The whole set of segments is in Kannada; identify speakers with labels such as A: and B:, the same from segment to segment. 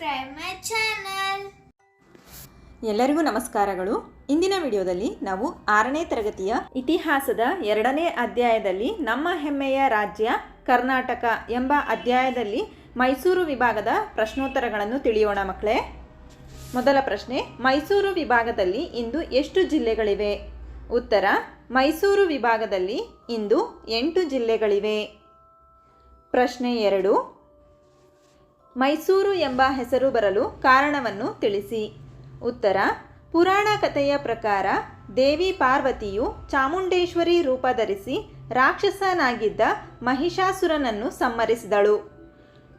A: subscribe ಮೈ ಚಾನಲ್
B: ಎಲ್ಲರಿಗೂ ನಮಸ್ಕಾರಗಳು. ಇಂದಿನ ವಿಡಿಯೋದಲ್ಲಿ ನಾವು ಆರನೇ ತರಗತಿಯ ಇತಿಹಾಸದ ಎರಡನೇ ಅಧ್ಯಾಯದಲ್ಲಿ ನಮ್ಮ ಹೆಮ್ಮೆಯ ರಾಜ್ಯ ಕರ್ನಾಟಕ ಎಂಬ ಅಧ್ಯಾಯದಲ್ಲಿ ಮೈಸೂರು ವಿಭಾಗದ ಪ್ರಶ್ನೋತ್ತರಗಳನ್ನು ತಿಳಿಯೋಣ ಮಕ್ಕಳೇ. ಮೊದಲ ಪ್ರಶ್ನೆ, ಮೈಸೂರು ವಿಭಾಗದಲ್ಲಿ ಇಂದು ಎಷ್ಟು ಜಿಲ್ಲೆಗಳಿವೆ? ಉತ್ತರ, ಮೈಸೂರು ವಿಭಾಗದಲ್ಲಿ ಇಂದು ಎಂಟು ಜಿಲ್ಲೆಗಳಿವೆ. ಪ್ರಶ್ನೆ ಎರಡು ಮೈಸೂರು ಎಂಬ ಹೆಸರು ಬರಲು ಕಾರಣವನ್ನು ತಿಳಿಸಿ. ಉತ್ತರ, ಪುರಾಣ ಕಥೆಯ ಪ್ರಕಾರ ದೇವಿ ಪಾರ್ವತಿಯು ಚಾಮುಂಡೇಶ್ವರಿ ರೂಪ ಧರಿಸಿ ರಾಕ್ಷಸನಾಗಿದ್ದ ಮಹಿಷಾಸುರನನ್ನು ಸಮ್ಮರಿಸಿದಳು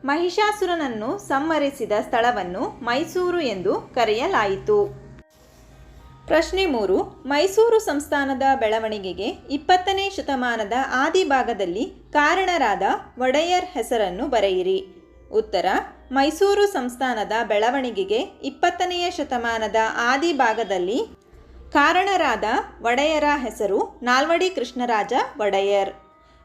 B: ಮಹಿಷಾಸುರನನ್ನು ಸಮ್ಮರಿಸಿದ ಸ್ಥಳವನ್ನು ಮೈಸೂರು ಎಂದು ಕರೆಯಲಾಯಿತು. ಪ್ರಶ್ನೆ ಮೂರು, ಮೈಸೂರು ಸಂಸ್ಥಾನದ ಬೆಳವಣಿಗೆಗೆ ಇಪ್ಪತ್ತನೇ ಶತಮಾನದ ಆದಿಭಾಗದಲ್ಲಿ ಕಾರಣರಾದ ಒಡೆಯರ್ ಹೆಸರನ್ನು ಬರೆಯಿರಿ. ಉತ್ತರ, ಮೈಸೂರು ಸಂಸ್ಥಾನದ ಬೆಳವಣಿಗೆಗೆ ಇಪ್ಪತ್ತನೆಯ ಶತಮಾನದ ಆದಿ ಭಾಗದಲ್ಲಿ ಕಾರಣರಾದ ಒಡೆಯರ ಹೆಸರು ನಾಲ್ವಡಿ ಕೃಷ್ಣರಾಜ ಒಡೆಯರ್.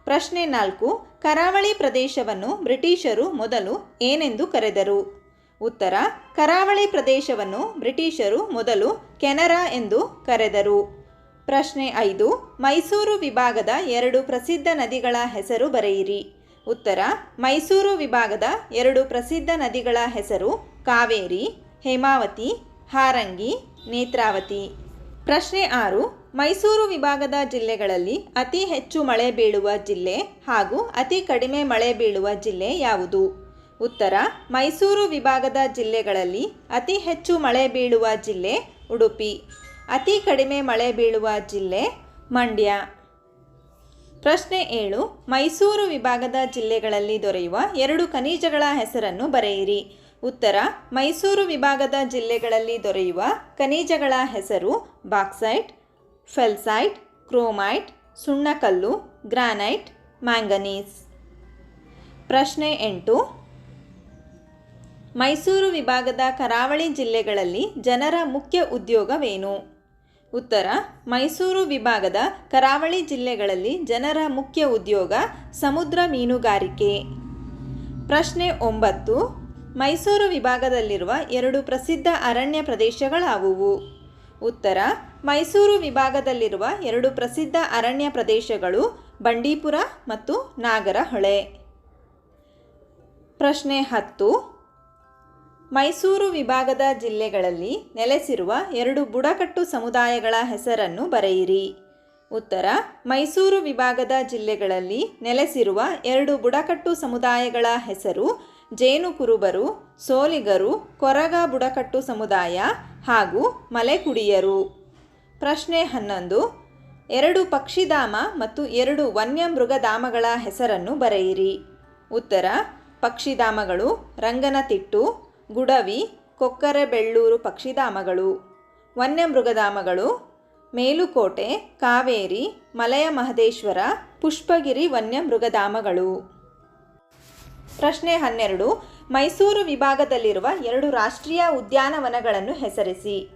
B: ಪ್ರಶ್ನೆ ನಾಲ್ಕು, ಕರಾವಳಿ ಪ್ರದೇಶವನ್ನು ಬ್ರಿಟಿಷರು ಮೊದಲು ಏನೆಂದು ಕರೆದರು? ಉತ್ತರ, ಕರಾವಳಿ ಪ್ರದೇಶವನ್ನು ಬ್ರಿಟಿಷರು ಮೊದಲು ಕೆನರಾ ಎಂದು ಕರೆದರು. ಪ್ರಶ್ನೆ ಐದು, ಮೈಸೂರು ವಿಭಾಗದ ಎರಡು ಪ್ರಸಿದ್ಧ ನದಿಗಳ ಹೆಸರು ಬರೆಯಿರಿ. ಉತ್ತರ, ಮೈಸೂರು ವಿಭಾಗದ ಎರಡು ಪ್ರಸಿದ್ಧ ನದಿಗಳ ಹೆಸರು ಕಾವೇರಿ, ಹೇಮಾವತಿ, ಹಾರಂಗಿ, ನೇತ್ರಾವತಿ. ಪ್ರಶ್ನೆ ಆರು, ಮೈಸೂರು ವಿಭಾಗದ ಜಿಲ್ಲೆಗಳಲ್ಲಿ ಅತಿ ಹೆಚ್ಚು ಮಳೆ ಬೀಳುವ ಜಿಲ್ಲೆ ಹಾಗೂ ಅತಿ ಕಡಿಮೆ ಮಳೆ ಬೀಳುವ ಜಿಲ್ಲೆ ಯಾವುದು? ಉತ್ತರ, ಮೈಸೂರು ವಿಭಾಗದ ಜಿಲ್ಲೆಗಳಲ್ಲಿ ಅತಿ ಹೆಚ್ಚು ಮಳೆ ಬೀಳುವ ಜಿಲ್ಲೆ ಉಡುಪಿ. ಅತಿ ಕಡಿಮೆ ಮಳೆ ಬೀಳುವ ಜಿಲ್ಲೆ ಮಂಡ್ಯ. ಪ್ರಶ್ನೆ ಏಳು, ಮೈಸೂರು ವಿಭಾಗದ ಜಿಲ್ಲೆಗಳಲ್ಲಿ ದೊರೆಯುವ ಎರಡು ಖನಿಜಗಳ ಹೆಸರನ್ನು ಬರೆಯಿರಿ. ಉತ್ತರ, ಮೈಸೂರು ವಿಭಾಗದ ಜಿಲ್ಲೆಗಳಲ್ಲಿ ದೊರೆಯುವ ಖನಿಜಗಳ ಹೆಸರು ಬಾಕ್ಸೈಟ್, ಫೆಲ್ಸೈಟ್, ಕ್ರೋಮೈಟ್, ಸುಣ್ಣಕಲ್ಲು, ಗ್ರಾನೈಟ್, ಮ್ಯಾಂಗನೀಸ್. ಪ್ರಶ್ನೆ ಎಂಟು, ಮೈಸೂರು ವಿಭಾಗದ ಕರಾವಳಿ ಜಿಲ್ಲೆಗಳಲ್ಲಿ ಜನರ ಮುಖ್ಯ ಉದ್ಯೋಗವೇನು? ಉತ್ತರ, ಮೈಸೂರು ವಿಭಾಗದ ಕರಾವಳಿ ಜಿಲ್ಲೆಗಳಲ್ಲಿ ಜನರ ಮುಖ್ಯ ಉದ್ಯೋಗ ಸಮುದ್ರ ಮೀನುಗಾರಿಕೆ. ಪ್ರಶ್ನೆ ಒಂಬತ್ತು, ಮೈಸೂರು ವಿಭಾಗದಲ್ಲಿರುವ ಎರಡು ಪ್ರಸಿದ್ಧ ಅರಣ್ಯ ಪ್ರದೇಶಗಳಾವುವು? ಉತ್ತರ, ಮೈಸೂರು ವಿಭಾಗದಲ್ಲಿರುವ ಎರಡು ಪ್ರಸಿದ್ಧ ಅರಣ್ಯ ಪ್ರದೇಶಗಳು ಬಂಡೀಪುರ ಮತ್ತು ನಾಗರಹೊಳೆ. ಪ್ರಶ್ನೆ ಹತ್ತು ಮೈಸೂರು ವಿಭಾಗದ ಜಿಲ್ಲೆಗಳಲ್ಲಿ ನೆಲೆಸಿರುವ ಎರಡು ಬುಡಕಟ್ಟು ಸಮುದಾಯಗಳ ಹೆಸರನ್ನು ಬರೆಯಿರಿ. ಉತ್ತರ, ಮೈಸೂರು ವಿಭಾಗದ ಜಿಲ್ಲೆಗಳಲ್ಲಿ ನೆಲೆಸಿರುವ ಎರಡು ಬುಡಕಟ್ಟು ಸಮುದಾಯಗಳ ಹೆಸರು ಜೇನು ಕುರುಬರು ಸೋಲಿಗರು, ಕೊರಗ ಬುಡಕಟ್ಟು ಸಮುದಾಯ ಹಾಗೂ ಮಲೆಕುಡಿಯರು. ಪ್ರಶ್ನೆ ಹನ್ನೊಂದು, ಎರಡು ಪಕ್ಷಿಧಾಮ ಮತ್ತು ಎರಡು ವನ್ಯಮೃಗಧಾಮಗಳ ಹೆಸರನ್ನು ಬರೆಯಿರಿ. ಉತ್ತರ, ಪಕ್ಷಿಧಾಮಗಳು ರಂಗನತಿಟ್ಟು ಗುಡವಿ ಕೊಕ್ಕರೆಬೆಳ್ಳೂರು ಪಕ್ಷಿಧಾಮಗಳು, ವನ್ಯಮೃಗಧಾಮಗಳು, ಮೇಲುಕೋಟೆ, ಕಾವೇರಿ ಮಲಯ ಮಹದೇಶ್ವರ ಪುಷ್ಪಗಿರಿ ವನ್ಯಮೃಗಧಾಮಗಳು. ಪ್ರಶ್ನೆ ಹನ್ನೆರಡು. ಮೈಸೂರು ವಿಭಾಗದಲ್ಲಿರುವ ಎರಡು ರಾಷ್ಟ್ರೀಯ ಉದ್ಯಾನವನಗಳನ್ನು ಹೆಸರಿಸಿ.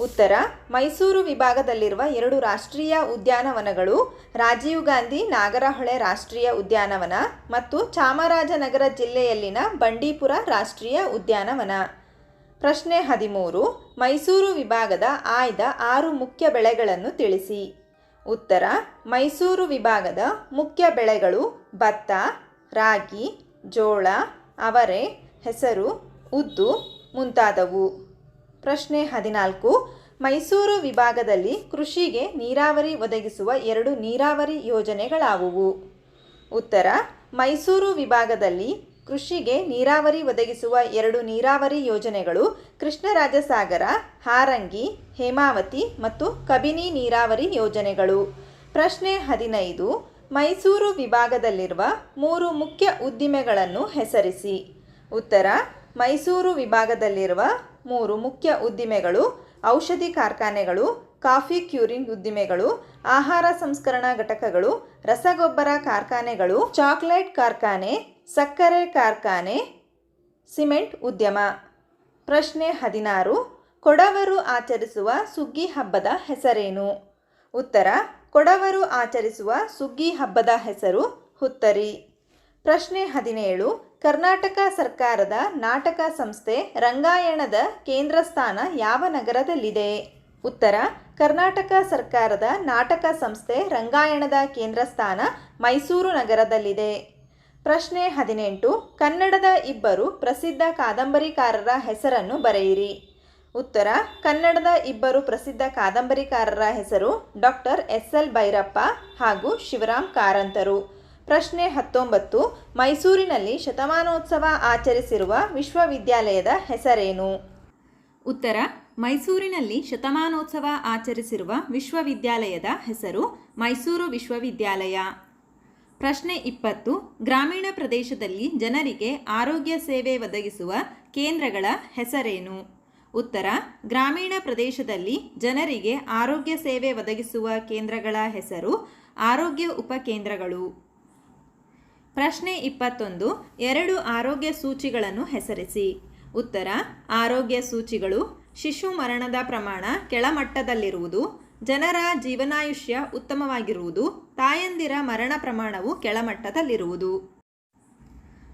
B: ಉತ್ತರ, ಮೈಸೂರು ವಿಭಾಗದಲ್ಲಿರುವ ಎರಡು ರಾಷ್ಟ್ರೀಯ ಉದ್ಯಾನವನಗಳು, ರಾಜೀವ್ ಗಾಂಧಿ ನಾಗರಹೊಳೆ ರಾಷ್ಟ್ರೀಯ ಉದ್ಯಾನವನ ಮತ್ತು ಚಾಮರಾಜನಗರ ಜಿಲ್ಲೆಯಲ್ಲಿನ ಬಂಡೀಪುರ ರಾಷ್ಟ್ರೀಯ ಉದ್ಯಾನವನ. ಪ್ರಶ್ನೆ ಹದಿಮೂರು, ಮೈಸೂರು ವಿಭಾಗದ ಆಯ್ದ ಆರು ಮುಖ್ಯ ಬೆಳೆಗಳನ್ನು ತಿಳಿಸಿ. ಉತ್ತರ, ಮೈಸೂರು ವಿಭಾಗದ ಮುಖ್ಯ ಬೆಳೆಗಳು ಭತ್ತ, ರಾಗಿ, ಜೋಳ, ಅವರೆ, ಹೆಸರು, ಉದ್ದು ಮುಂತಾದವು. ಪ್ರಶ್ನೆ ಹದಿನಾಲ್ಕು. ಮೈಸೂರು ವಿಭಾಗದಲ್ಲಿ ಕೃಷಿಗೆ ನೀರಾವರಿ ಒದಗಿಸುವ ಎರಡು ನೀರಾವರಿ ಯೋಜನೆಗಳಾವುವು? ಉತ್ತರ, ಮೈಸೂರು ವಿಭಾಗದಲ್ಲಿ ಕೃಷಿಗೆ ನೀರಾವರಿ ಒದಗಿಸುವ ಎರಡು ನೀರಾವರಿ ಯೋಜನೆಗಳು ಕೃಷ್ಣರಾಜಸಾಗರ, ಹಾರಂಗಿ, ಹೇಮಾವತಿ ಮತ್ತು ಕಬಿನಿ ನೀರಾವರಿ ಯೋಜನೆಗಳು. ಪ್ರಶ್ನೆ ಹದಿನೈದು. ಮೈಸೂರು ವಿಭಾಗದಲ್ಲಿರುವ ಮೂರು ಮುಖ್ಯ ಉದ್ದಿಮೆಗಳನ್ನು ಹೆಸರಿಸಿ. ಉತ್ತರ ಮೈಸೂರು ವಿಭಾಗದಲ್ಲಿರುವ ಮೂರು ಮುಖ್ಯ ಉದ್ದಿಮೆಗಳು, ಔಷಧಿ ಕಾರ್ಖಾನೆಗಳು, ಕಾಫಿ ಕ್ಯೂರಿಂಗ್ ಉದ್ದಿಮೆಗಳು, ಆಹಾರ ಸಂಸ್ಕರಣಾ ಘಟಕಗಳು, ರಸಗೊಬ್ಬರ ಕಾರ್ಖಾನೆಗಳು, ಚಾಕ್ಲೇಟ್ ಕಾರ್ಖಾನೆ, ಸಕ್ಕರೆ ಕಾರ್ಖಾನೆ, ಸಿಮೆಂಟ್ ಉದ್ಯಮ. ಪ್ರಶ್ನೆ ಹದಿನಾರು, ಕೊಡವರು ಆಚರಿಸುವ ಸುಗ್ಗಿ ಹಬ್ಬದ ಹೆಸರೇನು? ಉತ್ತರ, ಕೊಡವರು ಆಚರಿಸುವ ಸುಗ್ಗಿ ಹಬ್ಬದ ಹೆಸರು ಹುತ್ತರಿ. ಪ್ರಶ್ನೆ ಹದಿನೇಳು ಕರ್ನಾಟಕ ಸರ್ಕಾರದ ನಾಟಕ ಸಂಸ್ಥೆ ರಂಗಾಯಣದ ಕೇಂದ್ರ ಸ್ಥಾನ ಯಾವ ನಗರದಲ್ಲಿದೆ? ಉತ್ತರ, ಕರ್ನಾಟಕ ಸರ್ಕಾರದ ನಾಟಕ ಸಂಸ್ಥೆ ರಂಗಾಯಣದ ಕೇಂದ್ರ ಸ್ಥಾನ ಮೈಸೂರು ನಗರದಲ್ಲಿದೆ. ಪ್ರಶ್ನೆ ಹದಿನೆಂಟು, ಕನ್ನಡದ ಇಬ್ಬರು ಪ್ರಸಿದ್ಧ ಕಾದಂಬರಿಕಾರರ ಹೆಸರನ್ನು ಬರೆಯಿರಿ. ಉತ್ತರ, ಕನ್ನಡದ ಇಬ್ಬರು ಪ್ರಸಿದ್ಧ ಕಾದಂಬರಿಕಾರರ ಹೆಸರು ಡಾಕ್ಟರ್ ಎಸ್ ಎಲ್ ಭೈರಪ್ಪ ಹಾಗೂ ಶಿವರಾಮ್ ಕಾರಂತರು. ಪ್ರಶ್ನೆ ಹತ್ತೊಂಬತ್ತು, ಮೈಸೂರಿನಲ್ಲಿ ಶತಮಾನೋತ್ಸವ ಆಚರಿಸಿರುವ ವಿಶ್ವವಿದ್ಯಾಲಯದ ಹೆಸರೇನು? ಉತ್ತರ, ಮೈಸೂರಿನಲ್ಲಿ ಶತಮಾನೋತ್ಸವ ಆಚರಿಸಿರುವ ವಿಶ್ವವಿದ್ಯಾಲಯದ ಹೆಸರು ಮೈಸೂರು ವಿಶ್ವವಿದ್ಯಾಲಯ. ಪ್ರಶ್ನೆ ಇಪ್ಪತ್ತು, ಗ್ರಾಮೀಣ ಪ್ರದೇಶದಲ್ಲಿ ಜನರಿಗೆ ಆರೋಗ್ಯ ಸೇವೆ ಒದಗಿಸುವ ಕೇಂದ್ರಗಳ ಹೆಸರೇನು? ಉತ್ತರ, ಗ್ರಾಮೀಣ ಪ್ರದೇಶದಲ್ಲಿ ಜನರಿಗೆ ಆರೋಗ್ಯ ಸೇವೆ ಒದಗಿಸುವ ಕೇಂದ್ರಗಳ ಹೆಸರು ಆರೋಗ್ಯ ಉಪಕೇಂದ್ರಗಳು ಪ್ರಶ್ನೆ ಇಪ್ಪತ್ತೊಂದು, ಎರಡು ಆರೋಗ್ಯ ಸೂಚಿಗಳನ್ನು ಹೆಸರಿಸಿ. ಉತ್ತರ, ಆರೋಗ್ಯ ಸೂಚಿಗಳು, ಶಿಶು ಮರಣದ ಪ್ರಮಾಣ ಕೆಳಮಟ್ಟದಲ್ಲಿರುವುದು, ಜನರ ಜೀವನಾಯುಷ್ಯ ಉತ್ತಮವಾಗಿರುವುದು, ತಾಯಂದಿರ ಮರಣ ಪ್ರಮಾಣವು ಕೆಳಮಟ್ಟದಲ್ಲಿರುವುದು.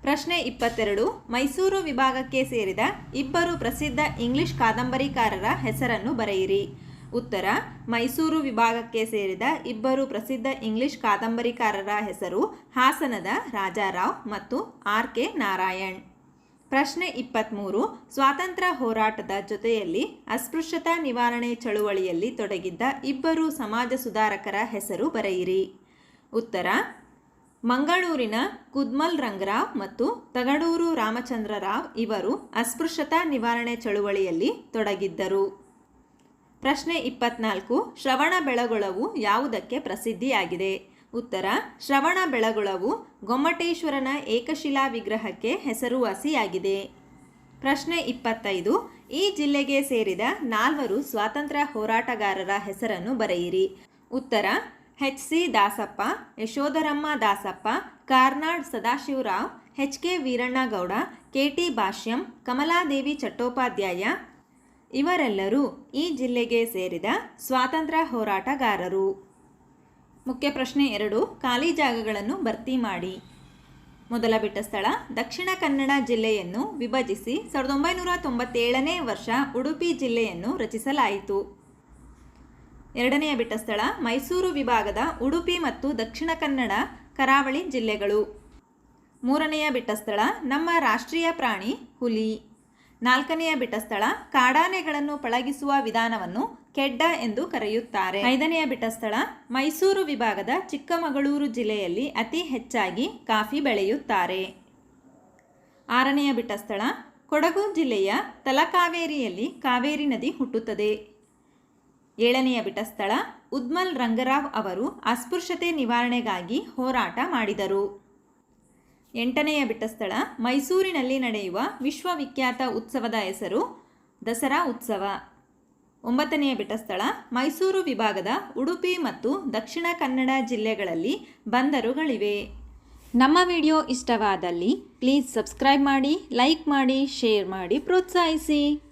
B: ಪ್ರಶ್ನೆ ಇಪ್ಪತ್ತೆರಡು, ಮೈಸೂರು ವಿಭಾಗಕ್ಕೆ ಸೇರಿದ ಇಬ್ಬರು ಪ್ರಸಿದ್ಧ ಇಂಗ್ಲಿಷ್ ಕಾದಂಬರಿಕಾರರ ಹೆಸರನ್ನು ಬರೆಯಿರಿ. ಉತ್ತರ, ಮೈಸೂರು ವಿಭಾಗಕ್ಕೆ ಸೇರಿದ ಇಬ್ಬರು ಪ್ರಸಿದ್ಧ ಇಂಗ್ಲಿಷ್ ಕಾದಂಬರಿಕಾರರ ಹೆಸರು ಹಾಸನದ ರಾಜಾರಾವ್ ಮತ್ತು ಆರ್ ಕೆ ನಾರಾಯಣ್. ಪ್ರಶ್ನೆ ಇಪ್ಪತ್ತ್ಮೂರು ಸ್ವಾತಂತ್ರ್ಯ ಹೋರಾಟದ ಜೊತೆಯಲ್ಲಿ ಅಸ್ಪೃಶ್ಯತಾ ನಿವಾರಣೆ ಚಳುವಳಿಯಲ್ಲಿ ತೊಡಗಿದ್ದ ಇಬ್ಬರು ಸಮಾಜ ಸುಧಾರಕರ ಹೆಸರು ಬರೆಯಿರಿ. ಉತ್ತರ, ಮಂಗಳೂರಿನ ಕುದ್ಮಲ್ ರಂಗರಾವ್ ಮತ್ತು ತಗಡೂರು ರಾಮಚಂದ್ರರಾವ್ ಇವರು ಅಸ್ಪೃಶ್ಯತಾ ನಿವಾರಣೆ ಚಳುವಳಿಯಲ್ಲಿ ತೊಡಗಿದ್ದರು. ಪ್ರಶ್ನೆ ಇಪ್ಪತ್ನಾಲ್ಕು, ಶ್ರವಣ ಬೆಳಗೊಳವು ಯಾವುದಕ್ಕೆ ಪ್ರಸಿದ್ಧಿಯಾಗಿದೆ? ಉತ್ತರ, ಶ್ರವಣ ಬೆಳಗೊಳವು ಗೊಮ್ಮಟೇಶ್ವರನ ಏಕಶಿಲಾ ವಿಗ್ರಹಕ್ಕೆ ಹೆಸರುವಾಸಿಯಾಗಿದೆ. ಪ್ರಶ್ನೆ ಇಪ್ಪತ್ತೈದು, ಈ ಜಿಲ್ಲೆಗೆ ಸೇರಿದ ನಾಲ್ವರು ಸ್ವಾತಂತ್ರ್ಯ ಹೋರಾಟಗಾರರ ಹೆಸರನ್ನು ಬರೆಯಿರಿ. ಉತ್ತರ, H C Dasappa, Yashodharamma Dasappa, Karnad Sadashivarao, H K Veerannagowda, K T Bhashyam, Kamaladevi Chattopadhyaya ಇವರೆಲ್ಲರೂ ಈ ಜಿಲ್ಲೆಗೆ ಸೇರಿದ ಸ್ವಾತಂತ್ರ್ಯ ಹೋರಾಟಗಾರರು. ಮುಖ್ಯ ಪ್ರಶ್ನೆ ಎರಡು, ಖಾಲಿ ಜಾಗಗಳನ್ನು ಭರ್ತಿ ಮಾಡಿ. ಮೊದಲ ಬಿಟ್ಟ ಸ್ಥಳ, ದಕ್ಷಿಣ ಕನ್ನಡ ಜಿಲ್ಲೆಯನ್ನು ವಿಭಜಿಸಿ ಸಾವಿರದ ಒಂಬೈನೂರ ತೊಂಬತ್ತೇಳನೇ ವರ್ಷ ಉಡುಪಿ ಜಿಲ್ಲೆಯನ್ನು ರಚಿಸಲಾಯಿತು. ಎರಡನೆಯ ಬಿಟ್ಟ ಸ್ಥಳ, ಮೈಸೂರು ವಿಭಾಗದ ಉಡುಪಿ ಮತ್ತು ದಕ್ಷಿಣ ಕನ್ನಡ ಕರಾವಳಿ ಜಿಲ್ಲೆಗಳು. ಮೂರನೆಯ ಬಿಟ್ಟ ಸ್ಥಳ, ನಮ್ಮ ರಾಷ್ಟ್ರೀಯ ಪ್ರಾಣಿ ಹುಲಿ. ನಾಲ್ಕನೆಯ ಬಿಟಸ್ಥಳ ಸ್ಥಳ ಕಾಡಾನೆಗಳನ್ನು ಪಳಗಿಸುವ ವಿಧಾನವನ್ನು ಕೆಡ್ಡ ಎಂದು ಕರೆಯುತ್ತಾರೆ. ಐದನೆಯ ಬಿಟಸ್ಥಳ ಸ್ಥಳ ಮೈಸೂರು ವಿಭಾಗದ ಚಿಕ್ಕಮಗಳೂರು ಜಿಲ್ಲೆಯಲ್ಲಿ ಅತಿ ಹೆಚ್ಚಾಗಿ ಕಾಫಿ ಬೆಳೆಯುತ್ತಾರೆ. ಆರನೆಯ ಬಿಟಸ್ಥಳ ಸ್ಥಳ ಕೊಡಗು ಜಿಲ್ಲೆಯ ತಲಕಾವೇರಿಯಲ್ಲಿ ಕಾವೇರಿ ನದಿ ಹುಟ್ಟುತ್ತದೆ. ಏಳನೆಯ ಬಿಟಸ್ಥಳ ಸ್ಥಳ ಉದ್ಮಲ್ ರಂಗರಾವ್ ಅವರು ಅಸ್ಪೃಶ್ಯತೆ ನಿವಾರಣೆಗಾಗಿ ಹೋರಾಟ ಮಾಡಿದರು. ಎಂಟನೆಯ ಬಿಟ್ಟ ಸ್ಥಳ. ಮೈಸೂರಿನಲ್ಲಿ ನಡೆಯುವ ವಿಶ್ವವಿಖ್ಯಾತ ಉತ್ಸವದ ಹೆಸರು ದಸರಾ ಉತ್ಸವ. ಒಂಬತ್ತನೆಯ ಬಿಟ್ಟ ಸ್ಥಳ. ಮೈಸೂರು ವಿಭಾಗದ ಉಡುಪಿ ಮತ್ತು ದಕ್ಷಿಣ ಕನ್ನಡ ಜಿಲ್ಲೆಗಳಲ್ಲಿ ಬಂದರುಗಳಿವೆ. ನಮ್ಮ ವಿಡಿಯೋ ಇಷ್ಟವಾದಲ್ಲಿ ಪ್ಲೀಸ್ ಸಬ್ಸ್ಕ್ರೈಬ್ ಮಾಡಿ, ಲೈಕ್ ಮಾಡಿ, ಶೇರ್ ಮಾಡಿ, ಪ್ರೋತ್ಸಾಹಿಸಿ.